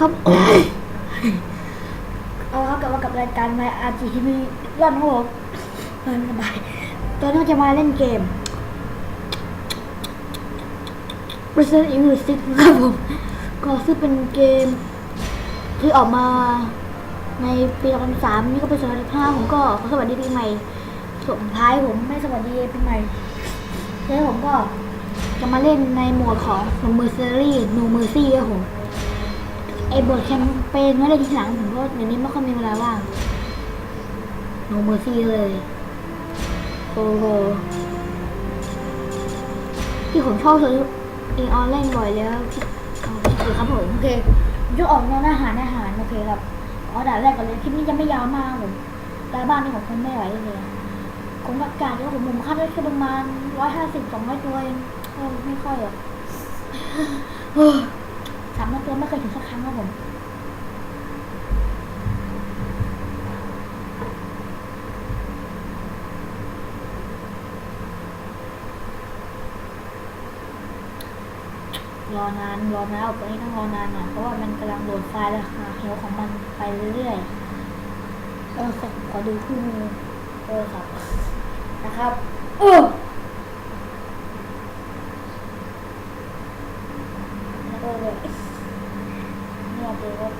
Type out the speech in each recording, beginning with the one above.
เอาครับเอาครับกลับมากับรายการ My RGTV ย้อนของผมเฮ้ยสบายตอนนี้จะมาเล่นเกม Resident Evil 6นะครับผมก็ซึ่งเป็นเกม ที่ออกมาในปี2003นี่ก็เป็น2015ผมก็ขอสวัสดีปีใหม่ส่งท้ายผมไม่สวัสดีปีใหม่แล้วผมก็จะมาเล่นในหมวดของ No Mercy No Mercy ครับผม ไอ้บทแคมเปญไม่ได้ทีหลังผมก็เดี๋ยวนี้ไม่ค่อยมีเวลาว่าง No Mercy เลยโอ้โหที่ผมชอบซื้อเองออนไลน์บ่อยแล้วที่เอาโอเคครับผมโอเคผมจะออกแนวอาหารอาหารโอเคครับเอาด่านแรกก่อนเลยคลิปนี้จะไม่ยาวมากผมดาบ้านนี่ผมคงไม่ไหวเลยผมประกาศแล้วผมมุมคาดไว้แค่ประมาณร้อยห้าสิบสองร้อยตัวเองเออไม่ค่อยหรอกเฮ้ย สามร้อยตัวไม่เคยถึงสักครั้งครับผมรอนานรอนานตอนนี้ต้องรอนานหน่อยเพราะว่ามันกำลังโหลดไฟล์แล้วค่ะเฮลของมันไปเรื่อยๆเออขอดูคู่มือเออครับ นะครับเออแล้วก็เลย นี่ยดูว่า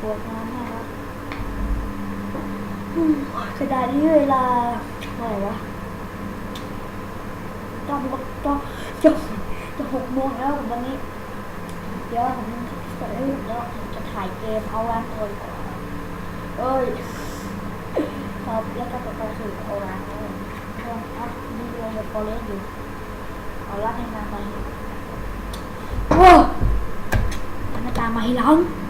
ปวดน้ำมากครับเสียดายที่เวลาอะไรวะต้องต้องจะจะหกโมงแล้ววันนี้ เดี๋ยวผมเสร็จแล้วเดี๋ยวผมจะถ่ายเกมเอาร้านตัวก่อนเอ้ยครับแล้วก็ต่อไปคือเอาร้าน yung after the kolehiyo. Wala kang natahin. Oh! Ano tama hilahan?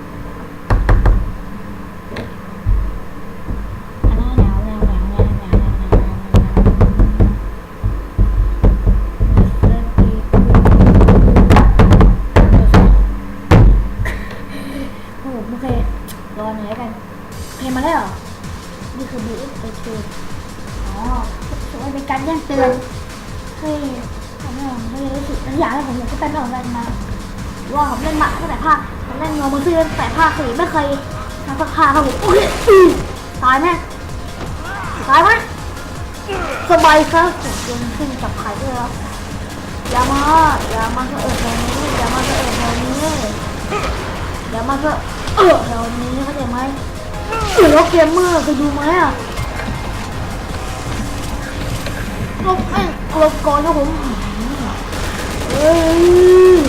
ผมเล่นหมาตั้งแต่ภาคผมเล่นโนมือซื้อตั้งแต่ภาคสี่ไม่เคยทำสักภาคครับผมโอ้ยตายไหมตายไหมสบายครับยังขึ้นกับใครด้วยครับอย่ามาอย่ามาเสอะแถวนี้อย่ามาเสอะแถวนี้เดี๋ยวมาก็เออแถวนี้เข้าใจไหมหรือว่าเกมเมอร์เคยดูไหมอะลบแม่งลบก่อนนะผมเอ้ย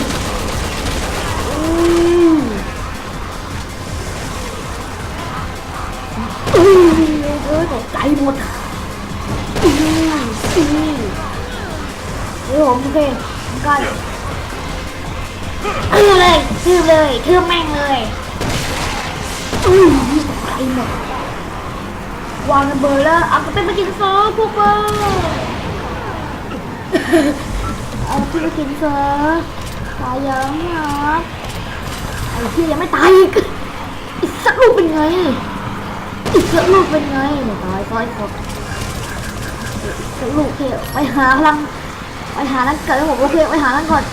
อ้ยเอ้ยเอ้ยตกใจหมดอืออือเดี๋ยวผมโอเคผมกันทืบเลยทืบเลยทืบแม่งเลยอุ้ยไกลหมดวางระเบิดแล้วเอาไปไปกินโซ่พวกเบอร์เอาที่ไปกินเซอตายยังครับ ไอ้ที่ยังไม่ตายอีกอีกสักลูกเป็นไงอีกสักลูกเป็นไงเนี่ยตายซอยครบอีกสักลูกเที่ยไปหาพลังไปหานั่นเกิดผมโอเคไปหานั่นก่อน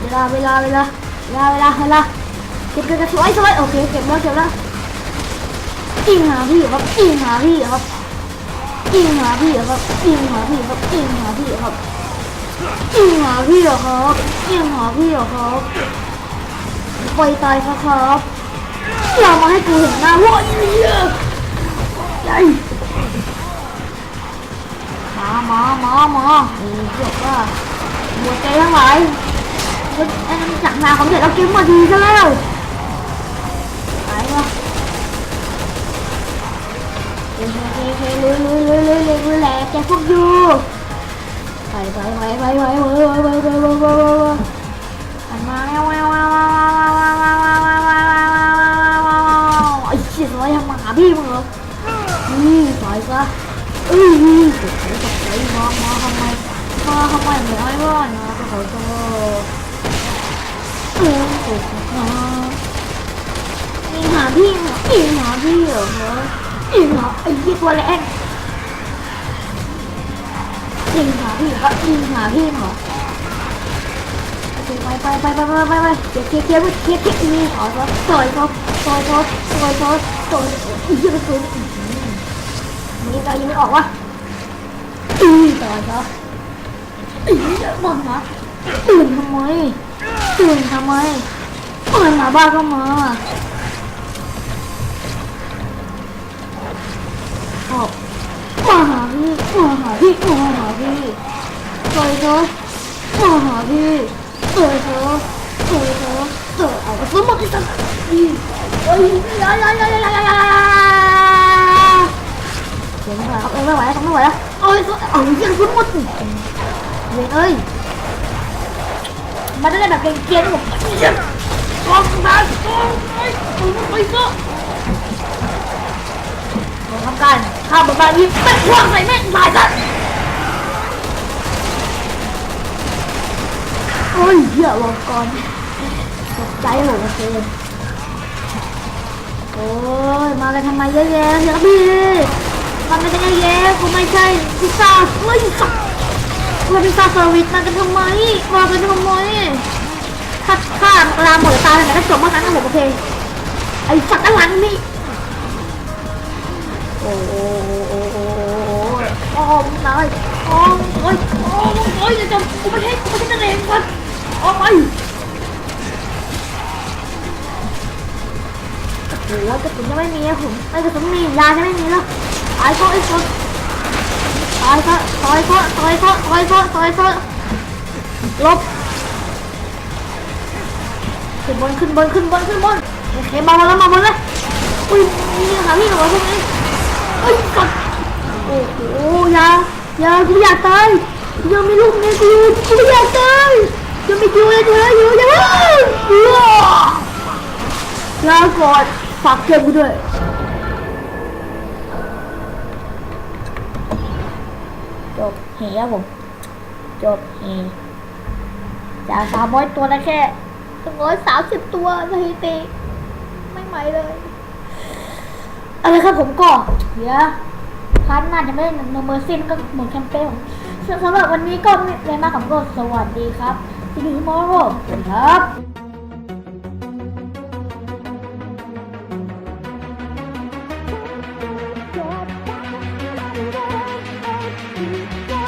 เวลาเวลาเวลาเวลาเวลาเวลาเก็บเก็บเก็บสวยสวยโอเคเก็บแล้วเก็บแล้วอิงหาพี่ครับอิงหาพี่ครับอิงหาพี่ครับอิงหาพี่ครับอิงหาพี่ครับอิงหาพี่ครับอิงหาพี่เหรอ ไปตายครับครับอย่ามาให้กูเห็นหน้าว่าเหี้ยใหญ่มามามามาโอ้ยเกือบว่าหัวใจทั้งหลายไอ้นั่นจากนาของเด็กเราเกมมาดีซะแล้วไปวะโอเคโอเคโอเคลุยลุยลุยลุยลุยลุยแหลกแกพวกยูไปไปไปไปไปไปไปไปไปไปไปไปไป พี่มึงเหรอนี่ปล่อยซะเอ้ยตกใจตกใจมามาทำไมมาทำไมไม่ให้ว่านะก็ขอโทษยิงหาพี่เหรอยิงหาพี่เหรอยิงหาไอ้ยี่ตัวแรงยิงหาพี่ครับยิงหาพี่เหรอไปไปไปไปไปไปไปเดี๋ยวเคลียร์เคลียร์เคลียร์เคลียร์นี่ขอซะต่อยเขา ต่อยเขาต่อยเขาต่อยอีกเยอะสุดนี่เรายังไม่ออกวะอีต่อยเขาอีเยอะมากนะตื่นทำไมตื่นทำไมเปิดมาบ้าก็มาออกมาหาพี่มาหาพี่มาหาพี่ต่อยเขามาหาพี่ต่อยเขาต่อย เขาต่อยเอาสมมติสักทีเอ้ยยายายายายายาเสียงอะไรครับเอ้ยไม่ไหวแล้วไม่ไหวแล้วเอ้ยเอาเสียงสมมติเว้ยเอ้ยมันได้แบบเกรียนๆแบบเยี่ยมกองน้ำกองไอ้ไอ้ก็เราทำการข้ามบายิงแม่งวางใส่แม่งตายซะโอ้ยเหี้ยวงกร ตกใจหโอเคโอ้ยมากันทำไมเยอะแยะเดี๋ยวพี่มันไม่ใช่เยอะแยะกูไม่ใช่พิซซ่าเฮ้ยสักเราเป็นซาเซอร์วิสมากันทำไมมากันทำไมถ้าถ้าลาหมดตาแต่ก็จบเมื่อนั้นนะผมโอเคไอ้สัตว์ด้านหลังนี่โอ้โหโอ้โหโอ้โหมึงนายโอ้ยโอ้ยโอ้ยโอ้ยจะกูไม่ให้กูไม่ให้นั่เองก่อนออก ไปโอ้โหกระสุนยังไม่มีอะผมไอ้กระสุนมียาจะไม่มีแล้วไอ้ก็ไอ้คนตายซะตายซะตายซะตายซะตายซะลบขึ้นบนขึ้นบนขึ้นบนขึ้นบนโอเคมาบนแล้วมาบนเลยอุ้ยนี่หาพี่หนูพวกนี้เอ้ยกดโอ้โหยายากูอยากตายยังมีลูกเมียกูกูอยากตายยังมีคิวเลยเธออยู่อย่าลาก่อน ฝากเกมกูด้วยจบเหียผม จบเหีจากสามร้อยตัวนะแค่สองร้อยสามสิบตัวสถิติไม่ไหวเลยอะไรครับผมก็เดี๋ยวพันน่าจะไม่ได้โนเมอร์ซินก็หมดแคมเปญสำหรับวันนี้ก็ไม่เลยมากกับก็สวัสดีครับที่ดูมอร์โรครับ Don't